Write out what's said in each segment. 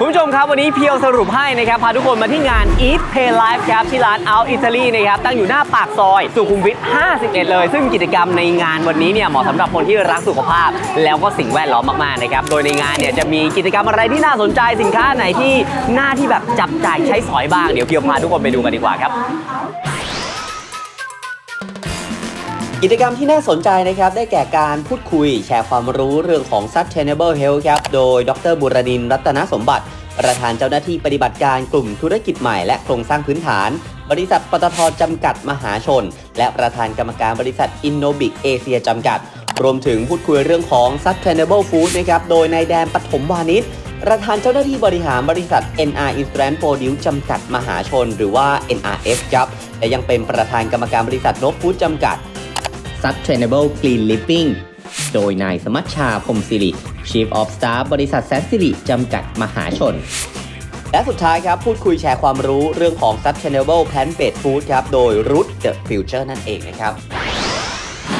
คุณผู้ชมครับวันนี้เพียวสรุปให้นะครับพาทุกคนมาที่งาน Eat Pay Life ครับที่ร้าน Out Italy นะครับตั้งอยู่หน้าปากซอย สุขุมวิท 51 เลย ซึ่งกิจกรรมในงานวันนี้เนี่ยเหมาะสำหรับคนที่รักสุขภาพ แล้วก็สิ่งแวดล้อมมากๆนะครับโดยในงานเนี่ยจะมีกิจกรรมอะไรที่น่าสนใจสินค้าไหนที่หน้าที่แบบจับจ่ายใช้สอยบ้างเดี๋ยวเพียวพาทุกคนไปดูกันดีกว่าครับ กิจกรรมที่น่าสนใจนะครับได้แก่การพูดคุย แชร์ความรู้เรื่องของ Sustainable Health ครับโดยดรบุรดินร์รัตนสมบัติ ประธานเจ้าหน้าที่ปฏิบัติการกลุ่มธุรกิจใหม่และโครงสร้างพื้นฐาน บริษัทปตทจำกัดมหาชน และประธานกรรมการบริษัท Innobic เอเชียจำกัด รวมถึงพูดคุยเรื่องของ Sustainable Food นะครับโดยนายแดนปฐมวานิชประธานเจ้าหน้าที่บริหารบริษัท NR Instant Produce จำกัดมหาชน หรือว่า NRF ครับและยังเป็นประธานกรรมการบริษัทนกฟู้ดจำกัด Sustainable Green Living โดยนายสมัชชาพรหมสิริ Chief of Staff บริษัทแสนสิริจำกัดมหาชน และสุดท้ายครับ พูดคุยแชร์ความรู้เรื่องของ Sustainable Plant-Based Food ครับ โดย Root the Future นั่นเองนะครับ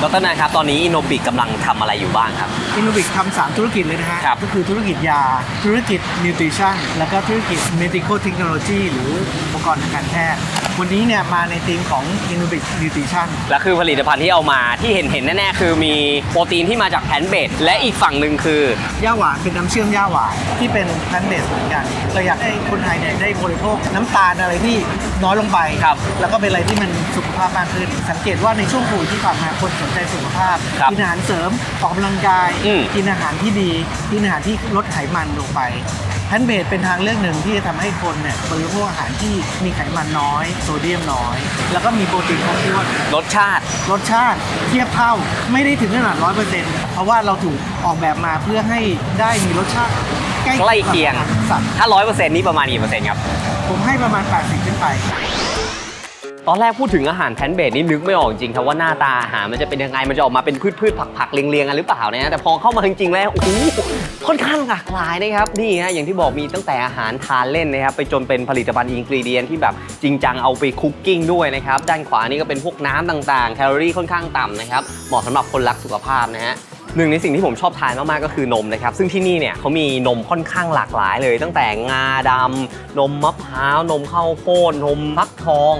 ดรนาครับ ตอนนี้ Innobic กำลังทำอะไรอยู่บ้างครับ อินโนวิกทำสามธุรกิจเลยนะฮะ ครับก็คือธุรกิจยา ธุรกิจนิวทริชั่น แล้วก็ธุรกิจ medical technology หรืออุปกรณ์ทางการแพทย์ วันนี้เนี่ยมาในธีมของ Innovic Nutrition และคือผลิตภัณฑ์ที่เอามาที่เห็นเห็นแน่ๆคือมีโปรตีนที่มาจากแพลนเบดและอีกฝั่งหนึ่งคือย่าหวานเป็นน้ำเชื่อมย่าหวานที่เป็นแพลนเบสเหมือนกันเราอยากให้คนไทยเนี่ยได้บริโภคน้ำตาลอะไรที่น้อยลงไปครับแล้วก็เป็นอะไรที่มันสุขภาพมากขึ้น สังเกตว่าในช่วงโควิดที่ผ่านมาคนสนใจสุขภาพครับกินอาหารเสริมออกกำลังกายอืมกินอาหารที่ดีกินอาหารที่ลดไขมันลงไป แพนเบสเป็นทางเลือกหนึ่งที่จะทำให้คนเนี่ยบริโภคอาหารที่มีไขมันน้อย โซเดียมน้อย แล้วก็มีโปรตีนครบถ้วนรสชาติ รสชาติเทียบเท่าไม่ได้ถึงขนาดร้อยเปอร์เซ็นต์เพราะว่าเราถูกออกแบบมาเพื่อให้ได้มีรสชาติใกล้ใกล้เคียงกับอาหารสัตว์ถ้าร้อยเปอร์เซ็นต์นี่ประมาณกี่เปอร์เซ็นต์ครับ ผมให้ประมาณ 80 ขึ้นไป ตอนแรกพูดถึงอาหารแพนเบดนี่นึกไม่ออกจริงครับว่าหน้าตาอาหารมันจะเป็นยังไงมันจะออกมาเป็นพืชพืชผักผักเรียงๆกันหรือเปล่านะฮะแต่พอเข้ามาจริงๆแล้วโอ้โหค่อนข้างหลากหลายนะครับนี่ฮะอย่างที่บอกมีตั้งแต่อาหารทานเล่นนะครับไปจนเป็นผลิตภัณฑ์อินกรีเดียนที่แบบจริงจังเอาไปคุกกิ้งด้วยนะครับด้านขวานี่ก็เป็นพวกน้ำต่างๆแคลอรี่ค่อนข้างต่ำนะครับเหมาะสำหรับคนรักสุขภาพนะฮะหนึ่งในสิ่งที่ผมชอบทานมากๆก็คือนมนะครับ ซึ่งที่นี่เนี่ยเขามีนมค่อนข้างหลากหลายเลย ตั้งแต่งาดำนมมะพร้าวนมข้าวโพดนมฟักทอง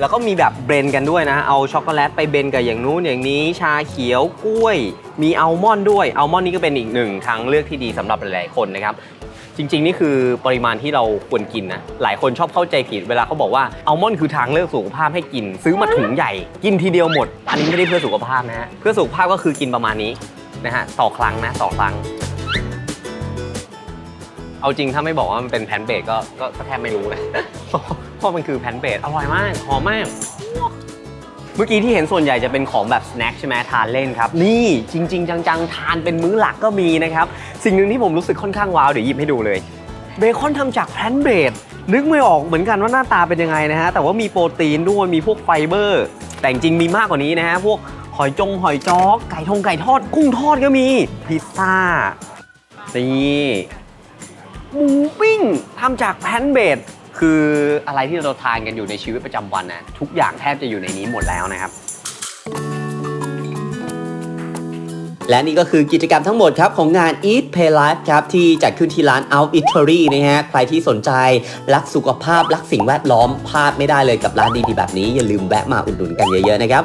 แล้วก็มีแบบเบรนกันด้วยนะ เอาช็อกโกแลตไปเบรนกับอย่างนู้นอย่างนี้ ชาเขียวกล้วย มีอัลมอนด์ด้วย อัลมอนด์นี่ก็เป็นอีกหนึ่งทางเลือกที่ดีสำหรับหลายๆคนนะครับ จริง ๆ นี่คือปริมาณที่เราควรกินนะ หลายคนชอบเข้าใจผิดเวลาเขาบอกว่าอัลมอนด์คือทางเลือกสุขภาพให้กิน ซื้อมาถุงใหญ่ กินทีเดียวหมด อันนี้ไม่ได้เพื่อสุขภาพนะฮะ เพื่อสุขภาพก็คือกินประมาณนี้นะฮะต่อครั้งนะต่อครั้งเอาจริงถ้าไม่บอกว่ามันเป็นแพนเบดก็ก็ก็แทบไม่รู้นะ ราะมันคือแพนเบดอร่อยมาก หอมมาก เมื่อกี้ที่เห็นส่วนใหญ่จะเป็นของแบบสแน็คใช่ไหมทานเล่นครับ นี่จริง ๆ จังๆ ทานเป็นมื้อหลักก็มีนะครับ สิ่งหนึ่งที่ผมรู้สึกค่อนข้างว้าว เดี๋ยวหยิบให้ดูเลยเบคอนทำจากแพลนเบดนึกไม่ออกเหมือนกันว่าหน้าตาเป็นยังไงนะฮะ แต่ว่ามีโปรตีนด้วยมีพวกไฟเบอร์ แต่จริงๆมีมากกว่านี้นะฮะ พวกหอยจงหอยจ้อกไก่ทงไก่ทอด กุ้งทอดก็มี พิซซ่านี่หมูปิ้งทำจากแพลนเบด คืออะไรที่เราทานกันอยู่ในชีวิตประจำวันนะทุกอย่างแทบจะอยู่ในนี้หมดแล้วนะครับ และนี่ก็คือกิจกรรมทั้งหมดครับของงาน Eat Pay Life ครับที่จัดขึ้นที่ร้าน Out Eatery นะฮะใครที่สนใจรักสุขภาพรักสิ่งแวดล้อมพลาดไม่ได้เลยกับร้านดีๆแบบนี้อย่าลืมแวะมาอุดหนุนกันเยอะๆนะครับ